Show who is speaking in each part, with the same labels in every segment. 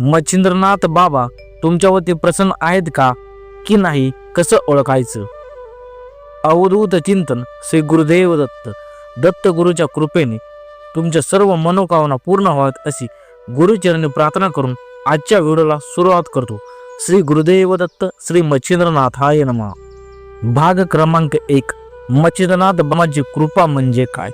Speaker 1: मच्छिंद्रनाथ बाबा तुमच्यावरती प्रसन्न आहेत का? की नाही? कसं ओळखायचं? अवधूत चिंतन श्री गुरुदेव दत्त. दत्त गुरुच्या कृपेने तुमच्या सर्व मनोकामना पूर्ण व्हाव्यात अशी गुरुचरणी प्रार्थना करून आजच्या व्हिडिओला सुरुवात करतो. श्री गुरुदेव दत्त श्री मच्छिंद्रनाथाय नमा. भाग क्रमांक एक. मच्छिंद्रनाथ बाबाची कृपा म्हणजे काय?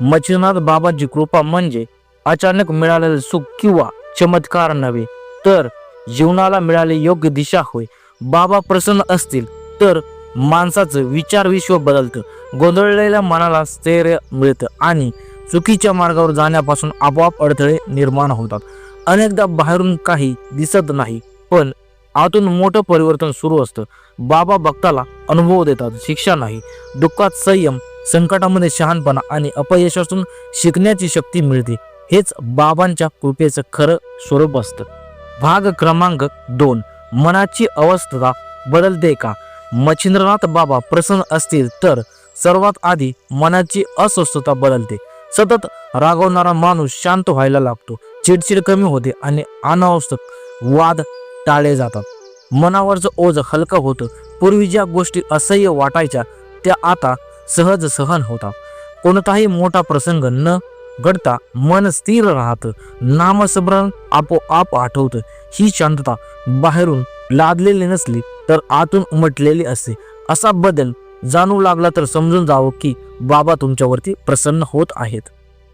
Speaker 1: मच्छिंद्रनाथ बाबाची कृपा म्हणजे अचानक मिळालेले सुख किंवा चमत्कार नव्हे. तर जीवनाला मिळाले योग्य दिशा होय. बाबा प्रसन्न असतील तर माणसाचं विचार विश्व बदलतं. गोंधळलेल्या मनाला स्थैर्य मिळतं आणि चुकीच्या मार्गावर जाण्यापासून आपोआप अडथळे निर्माण होतात. अनेकदा बाहेरून काही दिसत नाही पण आतून मोठं परिवर्तन सुरू असतं. बाबा भक्ताला अनुभव देतात शिक्षा नाही. दुःखात संयम संकटामध्ये शहाणपणा आणि अपयशातून शिकण्याची शक्ती मिळते. हेच बाबांच्या कृपेचं खरं स्वरूप असतं. भाग क्रमांक दोन. मनाची अवस्था बदलते का? मच्छिंद्रनाथ बाबा प्रसन्न असतील तर सर्वात आधी मनाची अस्वस्थता बदलते. सतत रागवणारा माणूस शांत व्हायला लागतो. चिडचिड कमी होते आणि अनावश्यक वाद टाळले जातात. मनावरचं ओझ हलकं होतं पूर्वी ज्या गोष्टी असह्य वाटायच्या त्या आता सहज सहन होतात. कोणताही मोठा प्रसंग न घडता मन स्थिर राहतं. नामस्मरण आपोआप आठवतं. ही शांतता बाहेरून लादलेली नसली तर आतून उमटलेली असते. असा बदल जाणू लागला तर समजून जावं की बाबा तुमच्यावरती प्रसन्न होत आहेत.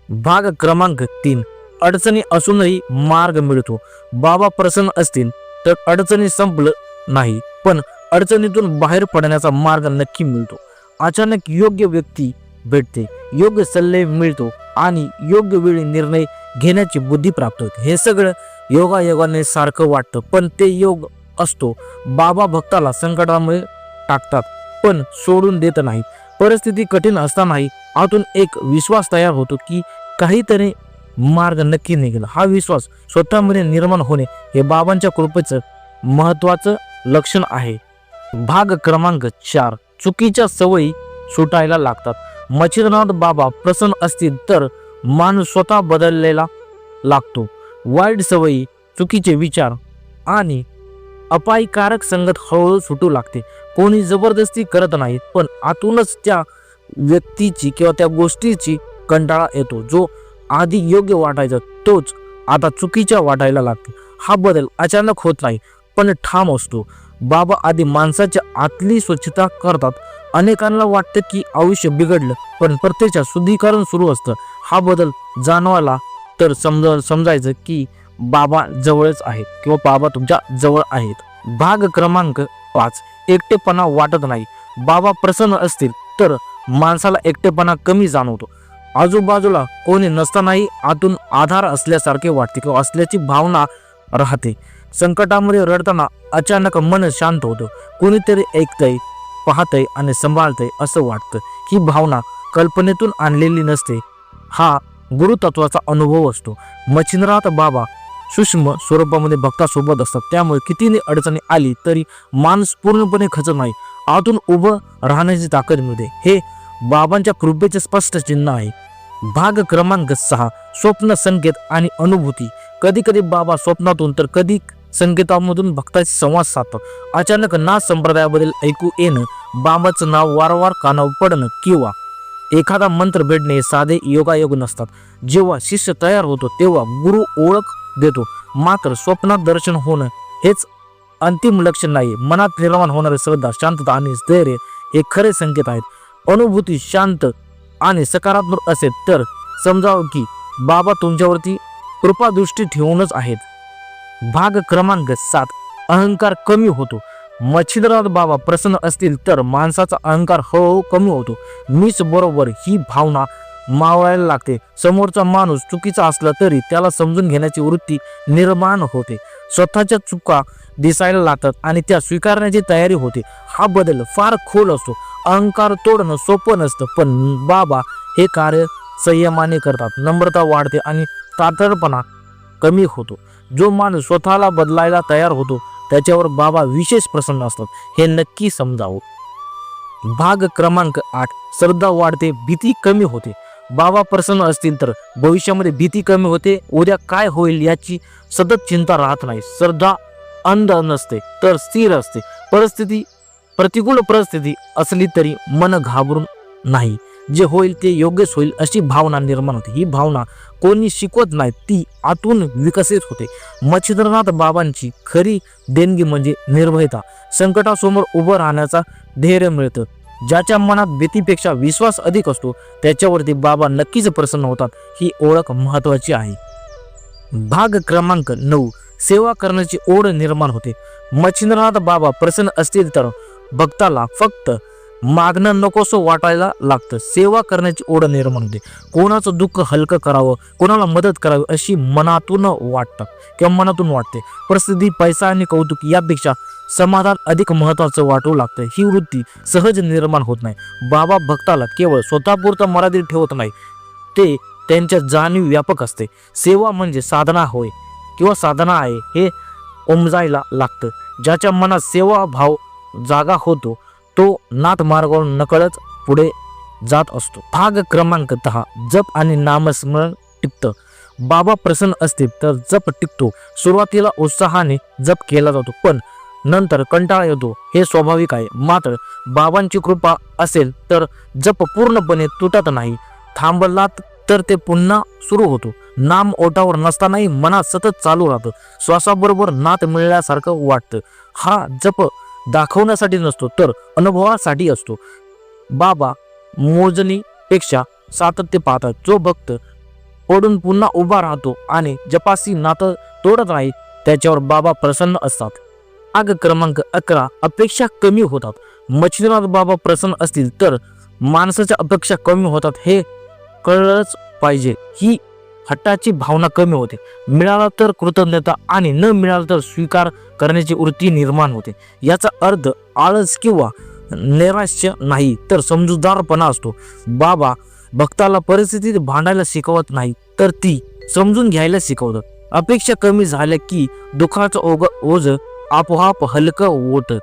Speaker 1: भाग क्रमांक तीन. अडचणी असूनही मार्ग मिळतो. बाबा प्रसन्न असतील तर अडचणी संपलं नाही पण अडचणीतून बाहेर पडण्याचा मार्ग नक्की मिळतो. अचानक योग्य व्यक्ती भेटते. योग्य सल्ले मिळतो आणि योग्य वेळी निर्णय घेण्याची बुद्धी प्राप्त होते. हे सगळं योगायोगाने सारखं वाटतं पण ते योग असतो. बाबा भक्ताला संकटामुळे टाकतात पण सोडून देत नाही परिस्थिती कठीण असतानाही आतून एक विश्वास तयार होतो की काहीतरी मार्ग नक्की निघेल. हा विश्वास स्वतःमध्ये निर्माण होणे हे बाबांच्या कृपेचं महत्वाचं लक्षण आहे. भाग क्रमांक चार. चुकीच्या सवयी सुटायला लागतात. मच्छिंद्रनाथ बाबा प्रसन्न असतील तर माणूस स्वतः बदललेला लागतो. वाईट सवयी चुकीचे विचार आणि अपायकारक संगत हळूहळू सुटू लागते. कोणी जबरदस्ती करत नाही पण आतूनच त्या व्यक्तीची किंवा त्या गोष्टीची कंटाळा येतो. जो आधी योग्य वाटायचा तोच आता चुकीच्या वाटायला लागते. हा बदल अचानक होत नाही पण ठाम असतो. बाबा आधी माणसाच्या आतली स्वच्छता करतात अनेकांना वाटतं की आयुष्य बिघडलं पण प्रत्यक्षात शुद्धीकरण सुरू असतं. हा बदल जाणवायला तर समज समजायचं की बाबा जवळच आहेत किंवा बाबा तुमच्या जवळ आहेत. भाग क्रमांक पाच एकटेपणा वाटत नाही. बाबा प्रसन्न असतील तर माणसाला एकटेपणा कमी जाणवतो. आजूबाजूला कोणी नसतानाही आतून आधार असल्यासारखे वाटते किंवा असल्याची भावना राहते. संकटामध्ये रडताना अचानक मन शांत होतं. कोणीतरी ऐकतंय पाहतंय आणि सांभाळतंय असं वाटतं. ही भावना कल्पनेतून आणलेली नसते. हा गुरुतत्वाचा अनुभव असतो. मच्छिंद्रनाथ बाबा सूक्ष्म स्वरूपामध्ये भक्तासोबत असतात. त्यामुळे कितीने अडचणी आली तरी माणूस पूर्णपणे खचत नाही. आतून उभं राहण्याची ताकद मिळते. हे बाबांच्या कृपेचे स्पष्ट चिन्ह आहे. भाग क्रमांक सहा स्वप्न संकेत आणि अनुभूती. कधी कधी बाबा स्वप्नातून तर कधी संकेतामधून भक्ताशी संवाद साधतात. अचानक नाथ संप्रदायाबद्दल ऐकू येणं बाबाचं नाव वारंवार कानावर पडणं किंवा एखादा मंत्र भेटणे हे साधे योगायोग नसतात. जेव्हा शिष्य तयार होतो तेव्हा गुरु ओळख देतो. मात्र स्वप्नात दर्शन होणं हेच अंतिम लक्ष नाही. मनात निर्माण होणारे श्रद्धा शांतता आणि स्थैर्य हे खरे संकेत आहेत. अनुभूती शांत आणि सकारात्मक असेल तर समजावं की बाबा तुमच्यावरती कृपादृष्टी ठेवूनच आहेत. भाग क्रमांक सात अहंकार कमी होतो. मच्छिंद्रनाथ बाबा प्रसन्न असतील तर माणसाचा अहंकार हळूहळू कमी होतो. मीच बरोबर ही भावना मावळायला लागते. समोरचा माणूस चुकीचा असला तरी त्याला समजून घेण्याची वृत्ती निर्माण होते. स्वतःच्या चुका दिसायला लागतात आणि त्या स्वीकारण्याची तयारी होते. हा बदल फार खोल असतो. अहंकार तोडणं सोपं नसतं पण बाबा हे कार्य संयमाने करतात. नम्रता वाढते आणि तातडपणा कमी होतो. जो माणूस स्वतःला बदलायला तयार होतो त्याच्यावर बाबा विशेष प्रसन्न असतात. हे नक्की समजावं. भाग क्रमांक आठ. श्रद्धा वाढते भीती कमी होते. बाबा प्रसन्न असतील तर भविष्यामध्ये भीती कमी होते. उद्या काय होईल याची सतत चिंता राहत नाही. श्रद्धा अंध नसते तर स्थिर असते. परिस्थिती प्रतिकूल परिस्थिती असली तरी मन घाबरून नाही. जे होईल ते योग्यच होईल अशी भावना निर्माण होते. ही भावना कोणी शिकवत नाही ती आतून विकसित होते. मच्छिंद्रनाथ बाबांची खरी देणगी म्हणजे निर्भयता. संकटासमोर उभं राहण्याचा धैर्य मिळतं. ज्याच्या मनात भीतीपेक्षा विश्वास अधिक असतो त्याच्यावरती बाबा नक्कीच प्रसन्न होतात ही ओळख महत्वाची आहे. भाग क्रमांक नऊ सेवा करण्याची ओढ निर्माण होते. मच्छिंद्रनाथ बाबा प्रसन्न असतील तर भक्ताला फक्त मागणं नकोसं वाटायला लागतं. सेवा करण्याची ओढ निर्माण होते. कोणाचं दुःख हलकं करावं कोणाला मदत करावी अशी मनातून वाटतं किंवा मनातून वाटते. प्रसिद्धी पैसा आणि कौतुक यापेक्षा समाधान अधिक महत्त्वाचं वाटू लागतं. ही वृत्ती सहज निर्माण होत नाही. बाबा भक्ताला केवळ स्वतःपुरतं मर्यादित ठेवत नाही ते त्यांच्या जाणीव व्यापक असते. सेवा म्हणजे साधना होय किंवा साधना आहे हे उमजायला लागतं. ज्याच्या मनात सेवा भाव जागा होतो तो नाथ मार्गावर नकळत पुढे जात असतो. भाग क्रमांक दहा जप आणि नामस्मरण टिकतं बाबा प्रसन्न असतील तर जप टिकतो सुरुवातीला उत्साहाने जप केला जातो पण नंतर कंटाळा येतो. हे स्वाभाविक आहे. मात्र बाबांची कृपा असेल तर जप पूर्णपणे तुटत नाही. थांबलात तर ते पुन्हा सुरू होतो. नाम ओटावर नसतानाही मनात सतत चालू राहतं. श्वासाबरोबर नात मिळल्यासारखं वाटतं. हा जप दाखवण्यासाठी नसतो तर अनुभवासाठी असतो. बाबा मोजणीपेक्षा सातत्य पाहतात. जो भक्त पडून पुन्हा उभा राहतो आणि जपासी नातं तोडत नाही त्याच्यावर बाबा प्रसन्न असतात. आग क्रमांक अकरा अपेक्षा कमी होतात. मच्छीनाथ बाबा प्रसन्न असतील तर माणसाच्या अपेक्षा कमी होतात हे कळलंच पाहिजे. ही हट्टाची भावना कमी होते. मिळाला तर कृतज्ञता आणि न मिळाला तर स्वीकार करण्याची वृत्ती निर्माण होते. याचा अर्थ आळस किंवा नैराश्य नाही तर समजूतदारपणा असतो. बाबा भक्ताला परिस्थितीत भांडायला शिकवत नाही तर ती समजून घ्यायला शिकवतात. अपेक्षा कमी झाल्या की दुःखाचं ओघ ओझ आपोआप हलकं होतं.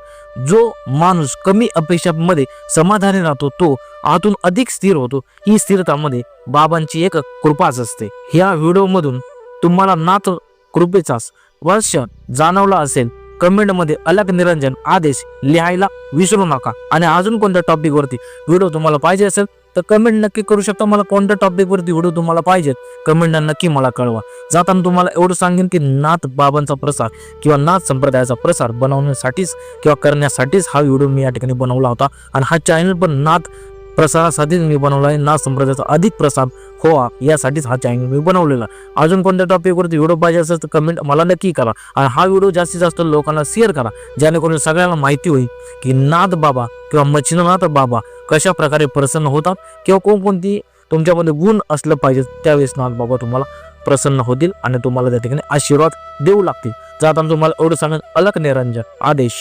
Speaker 1: जो माणूस कमी अपेक्षामध्ये समाधानी राहतो तो आतून अधिक स्थिर होतो. ही स्थिरतामध्ये बाबांची एक कृपाच असते. ह्या व्हिडिओमधून तुम्हाला नाथ कृपेचाच वर्ष जाणवला असेल. कमेंटमध्ये अलग निरंजन आदेश लिहायला विसरू नका. आणि अजून कोणत्या टॉपिकवरती व्हिडिओ तुम्हाला पाहिजे असेल तर कमेंट नक्की करू शकता. मला कोणत्या टॉपिकवरती व्हिडिओ तुम्हाला पाहिजेत कमेंट नक्की मला कळवा. जाताना तुम्हाला एवढं सांगेन की नाथ बाबांचा प्रसार किंवा नाथ संप्रदायाचा प्रसार बनवण्यासाठीच किंवा करण्यासाठीच हा व्हिडिओ मी या ठिकाणी बनवला होता. आणि हा चॅनल पण नाथ प्रसारासाठीच मी बनवला आहे. नाथ संप्रदायाचा अधिक प्रसार होवा यासाठीच हा चॅनल मी बनवलेला. आहे. अजून कोणत्या टॉपिकवरती व्हिडिओ पाहिजे असेल तर कमेंट मला नक्की करा. आणि हा व्हिडिओ जास्तीत जास्त लोकांना शेअर करा. जेणेकरून सगळ्यांना माहिती होईल की नाथ बाबा किंवा मच्छिंद्रनाथ बाबा कशा प्रकारे प्रसन्न होतात किंवा कोणकोणती तुमच्यामध्ये गुण असलं पाहिजे त्यावेळेस नाथ बाबा तुम्हाला प्रसन्न होतील आणि तुम्हाला त्या ठिकाणी आशीर्वाद देऊ लागतील. जाताना तुम्हाला एवढं सांगेन अलग निरंजन. आदेश.